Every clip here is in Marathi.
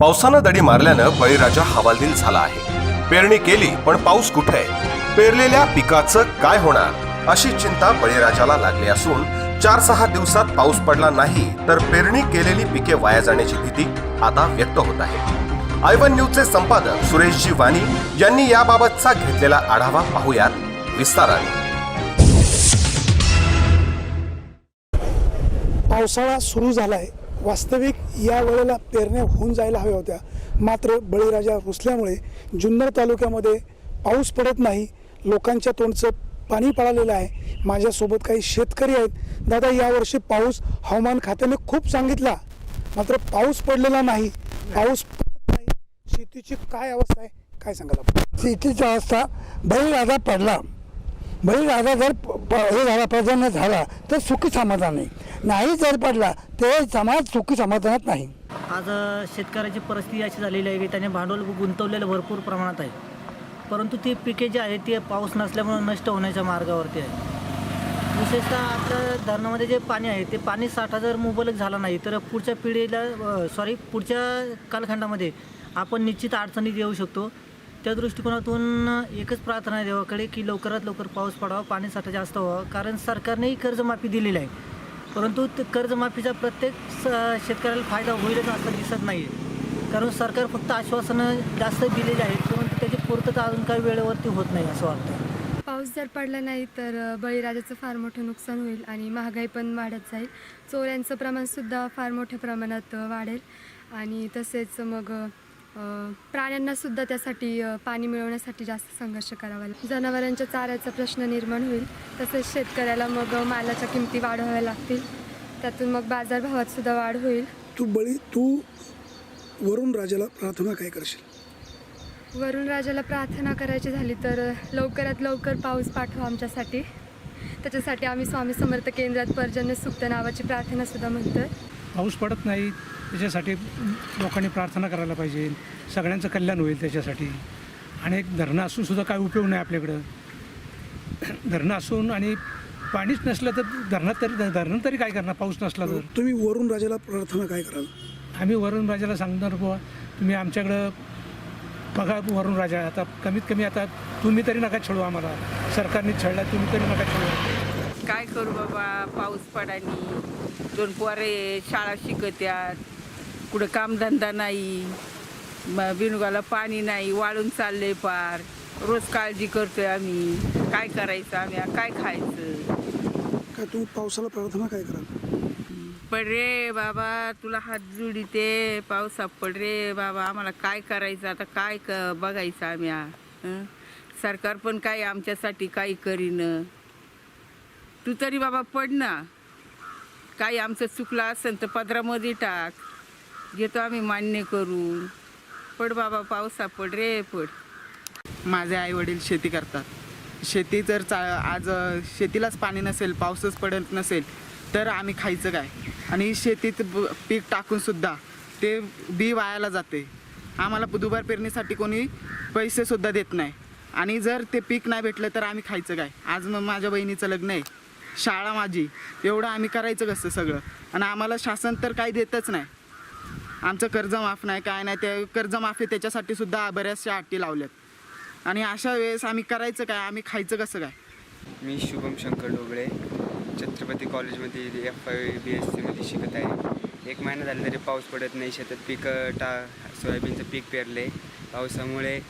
पावसानं दडी मारल्यानं बळीराजा हवालदिल झाला आहे. पेरणी केली पण पाऊस कुठे? पेरलेल्या पिकाचं काय होणार? अशी चिंता बळीराजाला लागली असून चार सहा दिवसात पाऊस पडला नाही तर पेरणी केलेली पिके वाया जाण्याची भीती आता व्यक्त होत आहे. आयवन न्यूजचे संपादक सुरेशजी वाणी यांनी याबाबतचा घेतलेला आढावा पाहूयात विस्ताराने. पावसाळा सुरू झाला आहे वास्तविक या वेळेला पेरण्या होऊन जायला हव्या होत्या. मात्र बळीराजा रुसल्यामुळे जुन्नर तालुक्यामध्ये पाऊस पडत नाही. लोकांच्या तोंडचं पाणी पळालेलं आहे. माझ्यासोबत काही शेतकरी आहेत. दादा यावर्षी पाऊस हवामान खात्याने खूप सांगितला. मात्र पाऊस पडलेला नाही. पाऊस पडत नाही. शेतीची काय अवस्था आहे? काय सांगाल आपण? शेतीची अवस्था बळीराजा पडला. बळीराजा जर प- हे झाला प्रजनन झाला तर सुखी समाधान आहे. नाही जर पडला ते समाज सुखी समाधानात नाही. आज शेतकऱ्याची परिस्थिती अशी झालेली आहे की त्याने भांडवल गुंतवलेलं भरपूर प्रमाणात आहे. परंतु ती पिके जी आहेत ती पाऊस नसल्यामुळे नष्ट होण्याच्या मार्गावरती आहे. विशेषतः आपल्या धरणामध्ये जे पाणी आहे ते पाणी साठा जर मुबलक झाला नाही तर पुढच्या पिढीला सॉरी पुढच्या कालखंडामध्ये आपण निश्चित अडचणीत येऊ शकतो. त्या दृष्टिकोनातून एकच प्रार्थना आहे देवाकडे की लवकरात लवकर पाऊस पडावा पाणी साठा जास्त व्हावा. कारण सरकारनेही कर्जमाफी दिलेली आहे. परंतु ते कर्जमाफीचा प्रत्येक स- शेतकऱ्याला फायदा होईलच असं दिसत नाही आहे कारण सरकार फक्त आश्वासनं जास्त दिलेली आहेत परंतु त्याची पूर्तता अजून काही वेळेवरती होत नाही असं वाटतं पाऊस जर पडला नाही तर बळीराजाचं फार मोठं नुकसान होईल आणि महागाई पण वाढत जाईल. चोऱ्यांचं प्रमाणसुद्धा फार मोठ्या प्रमाणात वाढेल. आणि तसेच मग प्राण्यांनासुद्धा त्यासाठी पाणी मिळवण्यासाठी जास्त संघर्ष करावा लागेल जनावरांच्या चाऱ्याचा प्रश्न निर्माण होईल तसेच शेतकऱ्याला मग मालाच्या किमती वाढवाव्या लागतील. त्यातून मग बाजारभावात सुद्धा वाढ होईल. तू बळी तू वरुण राजाला प्रार्थना काय करशील? वरुण राजाला प्रार्थना करायची झाली तर लवकरात लवकर पाऊस पाठवा आमच्यासाठी. त्याच्यासाठी आम्ही स्वामी समर्थ केंद्रात पर्जन्य सुक्त नावाची प्रार्थनासुद्धा म्हणतो पाऊस पडत नाही त्याच्यासाठी लोकांनी प्रार्थना करायला पाहिजे सगळ्यांचं कल्याण होईल त्याच्यासाठी. आणि एक धरणं असून सुद्धा काय उपयोग नाही आपल्याकडं. धरणं असून आणि पाणीच नसलं तर धरणात तरी धरणं तरी काय करणार? पाऊस नसला तर. तुम्ही वरुण राजाला प्रार्थना काय कराल? आम्ही वरुण राजाला सांगणार बुवा तुम्ही आमच्याकडं बघा वरुण राजा. आता कमीत कमी आता तुम्ही तरी नका छळू आम्हाला. सरकारने छळला तुम्ही तरी नका छळू. काय करू बाबा? पाऊस पडानी दोन पोरे शाळा शिकत्यात. कुठं कामधंदा नाही म- बिनुगाला पाणी नाही वाळून चाललंय पार. रोज काळजी करतोय आम्ही. काय करायचं आम्ही? काय खायचं? काय तुम्ही पावसाला प्रार्थना काय कराल? पड रे बाबा तुला हात जुडीते. पावसा पड रे बाबा. आम्हाला काय करायचं? आता काय क बघायचं आम्ही आ? हं? सरकार पण काय आमच्यासाठी काही करीन. तू तरी बाबा पड ना. काही आमचं चुकलं असेल तर पदरामध्ये टाक. घेतो आम्ही मान्य करून. पड बाबा पावसा पड रे पड. माझे आई वडील शेती करतात. शेती जर चा आज शेतीलाच पाणी नसेल पाऊसच पडत नसेल तर आम्ही खायचं काय? आणि शेतीत ब- पीक टाकूनसुद्धा ते बी वायाला जाते. आम्हाला दुबार पेरणीसाठी कोणी पैसेसुद्धा देत नाही. आणि जर ते पीक नाही भेटलं तर आम्ही खायचं काय? आज मग माझ्या बहिणीचं लग्न आहे. शाळा माझी. एवढं आम्ही करायचं कसं सगळं? आणि आम्हाला शासन तर काही देतच नाही. आमचं कर्ज माफ नाही काय नाही. ते कर्जमाफी त्याच्यासाठी सुद्धा बऱ्याचशा अटी लावल्यात. आणि अशा वेळेस आम्ही करायचं काय? आम्ही खायचं कसं काय? मी शुभम शंकर डोबळे छत्रपती कॉलेजमध्ये एफ आय बी एस सीमध्ये शिकत आहे. एक महिना झाला तरी पाऊस पडत नाही. शेतात पिकं टा सोयाबीनचं पीक पेरले. पावसामुळे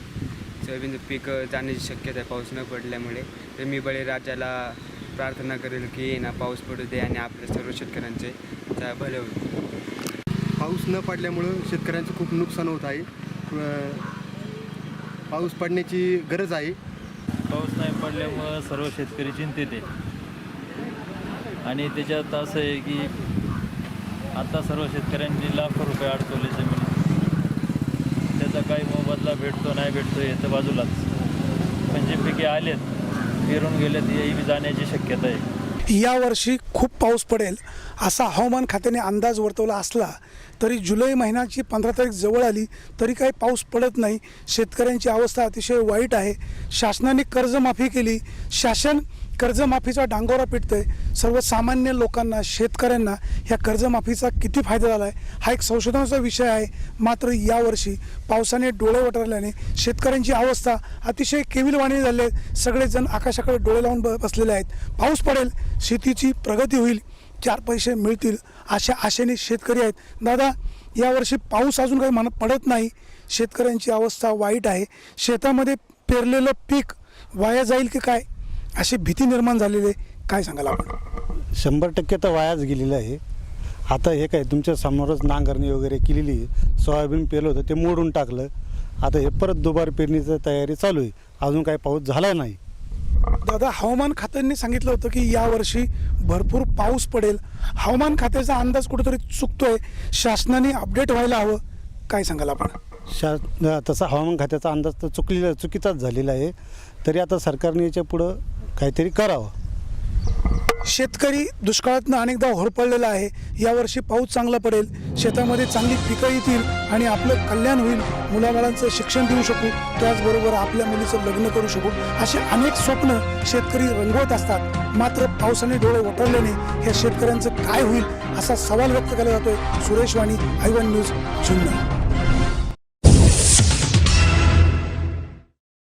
सोयाबीनचं पीक जाण्याची शक्यता आहे. पाऊस न पडल्यामुळे. तर मी बळीराजाला प्रार्थना करेल की ना पाऊस पडू दे आणि आपल्या सर्व शेतकऱ्यांचे चा भले होईल. पाऊस न पडल्यामुळं शेतकऱ्यांचं खूप नुकसान होत आहे. पाऊस पडण्याची गरज आहे. पाऊस नाही पडल्यामुळं सर्व शेतकरी चिंतित आहे. आणि त्याच्यात असं आहे की आता सर्व शेतकऱ्यांनी लाखो रुपये अडकवले जमीन त्याचा काही मोबदला भेटतो नाही भेटतो हे तर बाजूलाच. पण जे पिके आलेत पेरून गेलेत हे जाण्याची शक्यता आहे. यावर्षी खूप पाऊस पडेल असा हवामान खात्याने अंदाज वर्तवला असला तरी जुलै महिन्याची पंधरा तारीख जवळ आली तरी काही पाऊस पडत नाही. शेतकऱ्यांची अवस्था अतिशय वाईट आहे. शासनाने कर्जमाफी केली. शासन कर्जमाफीचा डांगोरा पिटतोय. सर्वसामान्य लोकांना शेतकऱ्यांना ह्या कर्जमाफीचा किती फायदा झाला आहे हा एक संशोधनाचा विषय आहे. मात्र यावर्षी पावसाने डोळे वटरल्याने शेतकऱ्यांची अवस्था अतिशय केविलवाणी झाली आहे. सगळेजण आकाशाकडे डोळे लावून ब बसलेले आहेत. पाऊस पडेल शेतीची प्रगती होईल चार पैसे मिळतील अशा आशेने शेतकरी आहेत. दादा यावर्षी पाऊस अजून काही म्हणत पडत नाही. शेतकऱ्यांची अवस्था वाईट आहे. शेतामध्ये पेरलेलं पीक वाया जाईल की काय? अशी भीती निर्माण झालेली आहे काय सांगाल आपण? शंभर टक्के तर वायाच गेलेलं आहे. आता हे काय तुमच्या समोरच नांगरणी वगैरे केलेली आहे. सोयाबीन पेरलं होतं ते मोडून टाकलं. आता हे परत दुबार पेरणीचं तयारी चालू आहे. अजून काही पाऊस झाला नाही. दादा हवामान खात्यांनी सांगितलं होतं की यावर्षी भरपूर पाऊस पडेल. हवामान खात्याचा अंदाज कुठेतरी चुकतोय. शासनाने अपडेट व्हायला हवं. काय सांगाल आपण? शा तसा हवामान खात्याचा अंदाज तर चुकलेला चुकीचाच झालेला आहे. तरी आता सरकारने याच्या पुढं काहीतरी करावं. शेतकरी दुष्काळातनं अनेकदा होरपळलेला आहे. यावर्षी पाऊस चांगला पडेल. शेतामध्ये चांगली पिकं येतील आणि आपलं कल्याण होईल. मुलाबाळांचं शिक्षण देऊ शकू. त्याचबरोबर आपल्या मुलीचं लग्न करू शकू. असे अनेक स्वप्न शेतकरी रंगवत असतात. मात्र पावसाने डोळे वटवल्याने ह्या शेतकऱ्यांचं काय होईल असा सवाल व्यक्त केला जातोय. सुरेश वाणी आयवन न्यूज जुन्नर.